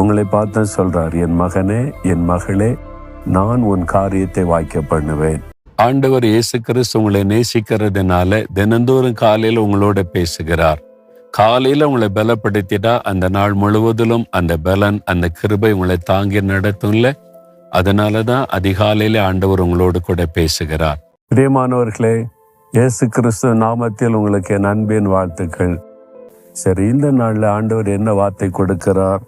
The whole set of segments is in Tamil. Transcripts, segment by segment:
உங்களை பார்த்து சொல்றார் என் மகனே என் மகளே நான் உன் காரியத்தை வாய்க்க பண்ணுவேன். ஆண்டவர் இயேசு கிறிஸ்து உங்களை நேசிக்கிறதுனால தினந்தோறும் காலையில் உங்களோட பேசுகிறார். காலையில உங்களை பலப்படுத்திட்டா அந்த நாள் முழுவதிலும் அந்த பலன் அந்த கிருபை உங்களை தாங்கி நடத்தும்ல. அதனாலதான் அதிகாலையில ஆண்டவர் உங்களோடு கூட பேசுகிறார். பிரியமானவர்களே இயேசு கிறிஸ்து நாமத்தில் உங்களுக்கு என் அன்பின் வாழ்த்துக்கள். சரி இந்த நாள்ல ஆண்டவர் என்ன வார்த்தை கொடுக்கிறார்?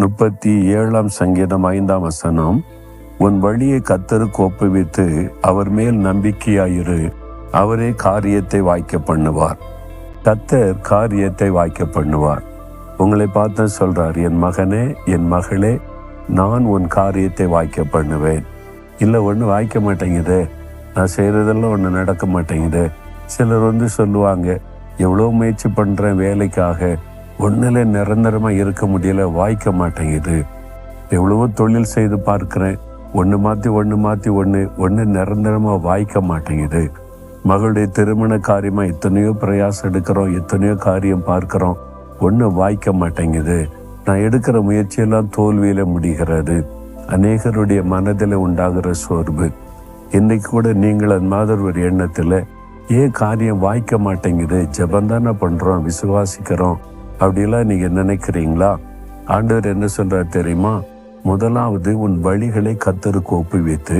முப்பத்தி ஏழாம் சங்கீதம் ஐந்தாம் வசனம் உன் வழியை கத்தருக்கு ஒப்புவித்து அவர் மேல் நம்பிக்கையாயிரு. அவரே காரியத்தை வாய்க்க பண்ணுவார். கத்தர் காரியத்தை வாய்க்க பண்ணுவார். உங்களை பார்த்து சொல்றார் என் மகனே என் மகளே நான் உன் காரியத்தை வாய்க்க பண்ணுவேன். இல்லை ஒன்று வாய்க்க மாட்டேங்குது. நான் செய்கிறதெல்லாம் ஒன்று நடக்க மாட்டேங்குது. சிலர் வந்து சொல்லுவாங்க எவ்வளோ முயற்சி பண்ணுறேன் வேலைக்காக. ஒன்றில் நிரந்தரமாக இருக்க முடியல வாய்க்க மாட்டேங்குது. எவ்வளவோ தொழில் செய்து பார்க்குறேன். ஒன்று மாற்றி ஒன்று மாற்றி ஒன்று ஒன்று நிரந்தரமாக வாய்க்க மாட்டேங்குது. மகளுடைய திருமண காரியமாக எத்தனையோ பிரயாசம் எடுக்கிறோம் எத்தனையோ காரியம் பார்க்குறோம். ஒன்று வாய்க்க மாட்டேங்குது. நான் எடுக்கிற முயற்சியெல்லாம் தோல்வியில் முடிகிறது. அநேகருடைய மனதில் உண்டாகிற சோர்வு. இன்னைக்கு கூட நீங்கள் அந்த மாதிரி ஒரு எண்ணத்தில் ஏன் காரியம் வாய்க்க மாட்டேங்குது? ஜபந்தானே பண்ணுறோம் விசுவாசிக்கிறோம். அப்படிலாம் நீங்கள் நினைக்கிறீங்களா? ஆண்டவர் என்ன சொல்கிறார் தெரியுமா? முதலாவது உன் வழிகளை கத்தருக்கு ஒப்புவித்து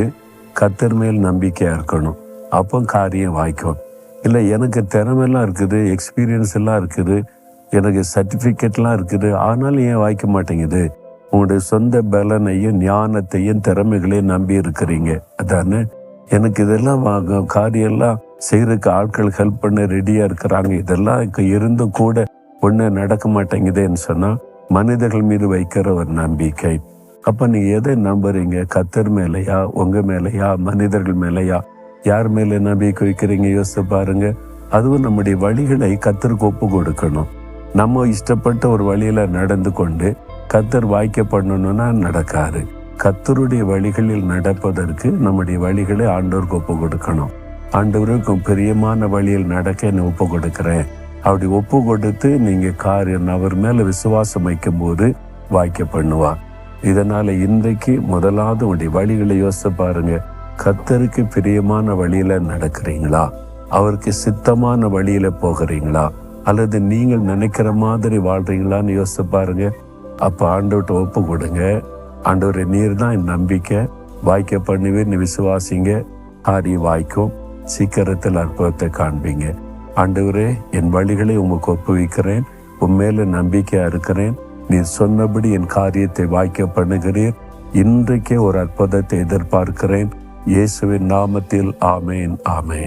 கத்தர் மேல் நம்பிக்கையாக இருக்கணும். அப்போ காரியம் வாய்க்கும். இல்லை எனக்கு திறமெல்லாம் இருக்குது எக்ஸ்பீரியன்ஸ் எல்லாம் இருக்குது எனக்கு சர்டிஃபிகேட்லாம் இருக்குது ஆனாலும் ஏன் வாய்க்க மாட்டேங்குது? உங்களுடைய சொந்த பலனையும் ஞானத்தையும் திறமைகளையும் நம்பி இருக்கிறீங்க. அதானே? எனக்கு இதெல்லாம் காரியெல்லாம் செய்யறதுக்கு ஆட்கள் ஹெல்ப் பண்ண ரெடியாக இருக்கிறாங்க. இதெல்லாம் இருந்தும் கூட ஒன்று நடக்க மாட்டேங்குதுன்னு சொன்னால் மனிதர்கள் மீது வைக்கிற ஒரு நம்பிக்கை. அப்போ நீங்கள் எதை நம்புறீங்க? கத்தர் மேலையா? உங்கள் மேலையா? மனிதர்கள் மேலையா? யார் மேலே நம்பிக்கை வைக்கிறீங்க? யோசித்து பாருங்க. அதுவும் நம்முடைய வழிகளை கத்தருக்கு ஒப்பு கொடுக்கணும். நம்ம இஷ்டப்பட்ட ஒரு வழியில் நடந்து கொண்டு கத்தர் வாய்க்க பண்ணணும்னா நடக்காது. கத்தருடைய வழிகளில் நடப்பதற்கு நம்முடைய வழிகளை ஆண்டோருக்கு ஒப்பு கொடுக்கணும். ஆண்டவருக்கு பிரியமான வழியில் நடக்க நான் ஒப்பு கொடுக்குறேன். அப்படி ஒப்பு கொடுத்து நீங்க காரியம் அவர் மேல விசுவாசம் வைக்கும் போது வாய்க்க பண்ணுவார் இதனால இன்றைக்கு முதலாவது உடைய வழிகளை யோசிச்சு பாருங்க. கத்தருக்கு பிரியமான வழியில நடக்கிறீங்களா? அவருக்கு சித்தமான வழியில போகிறீங்களா? அல்லது நீங்கள் நினைக்கிற மாதிரி வாழ்றீங்களான்னு யோசிச்சு பாருங்க. அப்ப ஆண்டவர்கிட்ட ஒப்பு கொடுங்க ஆண்டவரை நீர் தான் என் நம்பிக்கை. வாய்க்க பண்ணுவேன்னு விசுவாசிங்க. ஆரி வாய்க்கும் சீக்கிரத்தில் அற்புதத்தை காண்பீங்க. ஆண்டவரே என் வழிகளை உமக்கு ஒப்புவிக்கிறேன். உன் நம்பிக்கையா இருக்கிறேன். நீர் சொன்னபடி என் காரியத்தை வாய்க்க பண்ணுகிறீர். இன்றைக்கே ஒரு அற்புதத்தை எதிர்பார்க்கிறேன். இயேசுவின் நாமத்தில் ஆமேன் ஆமேன்.